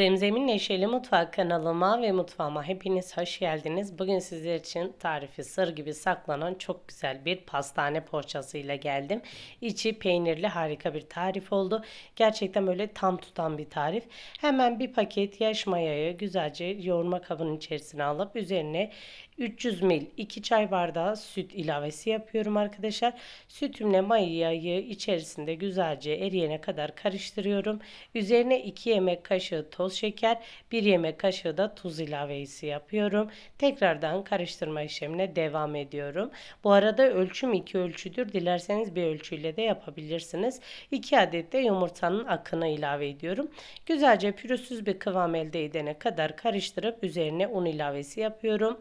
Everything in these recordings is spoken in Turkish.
Zemzem'in Neşeli Mutfak kanalıma ve mutfağıma hepiniz hoş geldiniz. Bugün sizler için tarifi sır gibi saklanan çok güzel bir pastane poğaçasıyla geldim. İçi peynirli harika bir tarif oldu. Gerçekten böyle tam tutan bir tarif. Hemen bir paket yaş mayayı güzelce yoğurma kabının içerisine alıp üzerine 300 ml 2 çay bardağı süt ilavesi yapıyorum arkadaşlar. Sütümle mayayı içerisinde güzelce eriyene kadar karıştırıyorum. Üzerine 2 yemek kaşığı toz şeker, 1 yemek kaşığı da tuz ilavesi yapıyorum. Tekrardan karıştırma işlemine devam ediyorum. Bu arada ölçüm 2 ölçüdür. Dilerseniz bir ölçüyle de yapabilirsiniz. 2 adet de yumurtanın akını ilave ediyorum. Güzelce pürüzsüz bir kıvam elde edene kadar karıştırıp üzerine un ilavesi yapıyorum.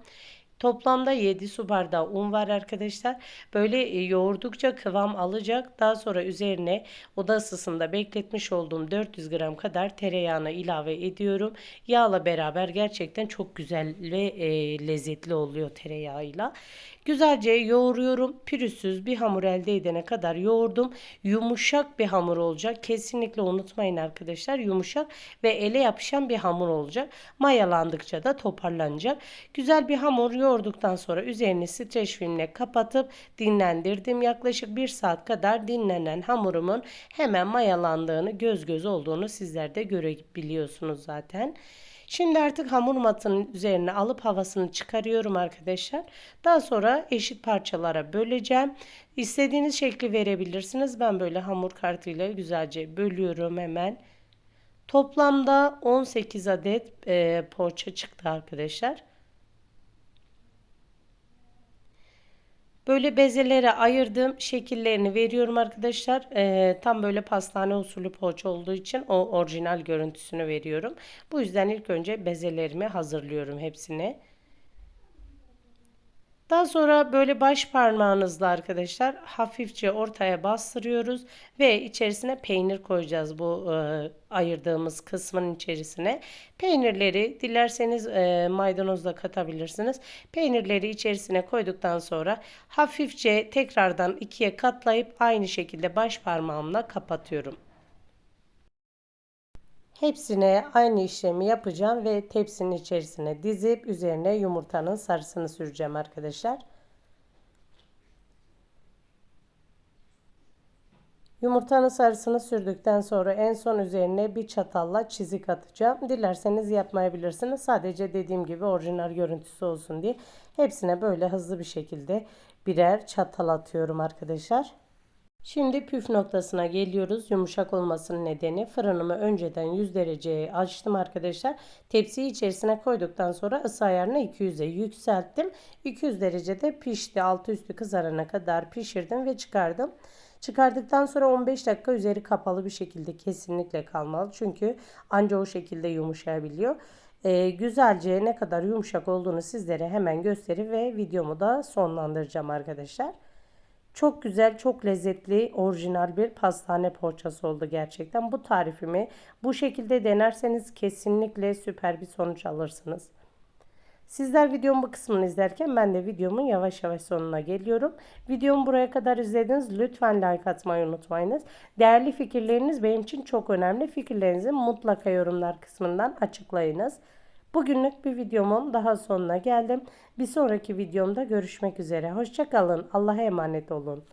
Toplamda 7 su bardağı un var arkadaşlar. Böyle e, yoğurdukça kıvam alacak. Daha sonra üzerine oda ısısında bekletmiş olduğum 400 gram kadar tereyağını ilave ediyorum. Yağla beraber gerçekten çok güzel ve e, lezzetli oluyor tereyağıyla. Güzelce yoğuruyorum. Pürüzsüz bir hamur elde edene kadar yoğurdum. Yumuşak bir hamur olacak. Kesinlikle unutmayın arkadaşlar. Yumuşak ve ele yapışan bir hamur olacak. Mayalandıkça da toparlanacak. Güzel bir hamur yoğurduktan sonra üzerini streç filmle kapatıp dinlendirdim. Yaklaşık bir saat kadar dinlenen hamurumun hemen mayalandığını, göz göz olduğunu sizler de görebiliyorsunuz zaten. Şimdi artık hamur matının üzerine alıp havasını çıkarıyorum arkadaşlar. Daha sonra eşit parçalara böleceğim. İstediğiniz şekli verebilirsiniz. Ben böyle hamur kartıyla güzelce bölüyorum hemen. Toplamda 18 adet e, poğaça çıktı arkadaşlar. Böyle bezelere ayırdığım şekillerini veriyorum arkadaşlar. Ee, tam böyle pastane usulü poğaça olduğu için o orijinal görüntüsünü veriyorum. Bu yüzden ilk önce bezelerimi hazırlıyorum hepsini. Daha sonra böyle baş parmağınızla arkadaşlar hafifçe ortaya bastırıyoruz ve içerisine peynir koyacağız bu e, ayırdığımız kısmın içerisine. Peynirleri dilerseniz e, maydanoz da katabilirsiniz. Peynirleri içerisine koyduktan sonra hafifçe tekrardan ikiye katlayıp aynı şekilde baş parmağımla kapatıyorum. Hepsine aynı işlemi yapacağım ve tepsinin içerisine dizip üzerine yumurtanın sarısını süreceğim arkadaşlar. Yumurtanın sarısını sürdükten sonra en son üzerine bir çatalla çizik atacağım. Dilerseniz yapmayabilirsiniz. Sadece dediğim gibi orijinal görüntüsü olsun diye hepsine böyle hızlı bir şekilde birer çatal atıyorum arkadaşlar. Şimdi püf noktasına geliyoruz. Yumuşak olmasının nedeni fırınımı önceden 100 dereceye açtım arkadaşlar. Tepsiyi içerisine koyduktan sonra ısı ayarını 200'e yükselttim. 200 derecede pişti. Altı üstü kızarana kadar pişirdim ve çıkardım. Çıkardıktan sonra 15 dakika üzeri kapalı bir şekilde kesinlikle kalmalı. Çünkü anca o şekilde yumuşayabiliyor. Ee, güzelce ne kadar yumuşak olduğunu sizlere hemen gösterip ve videomu da sonlandıracağım arkadaşlar. Çok güzel, çok lezzetli, orijinal bir pastane poğaçası oldu gerçekten. Bu tarifimi bu şekilde denerseniz kesinlikle süper bir sonuç alırsınız. Sizler videomun bu kısmını izlerken ben de videomun yavaş yavaş sonuna geliyorum. Videomu buraya kadar izlediniz. Lütfen like atmayı unutmayınız. Değerli fikirleriniz benim için çok önemli. Fikirlerinizi mutlaka yorumlar kısmından açıklayınız. Bugünlük bir videomun daha sonuna geldim. Bir sonraki videomda görüşmek üzere. Hoşçakalın. Allah'a emanet olun.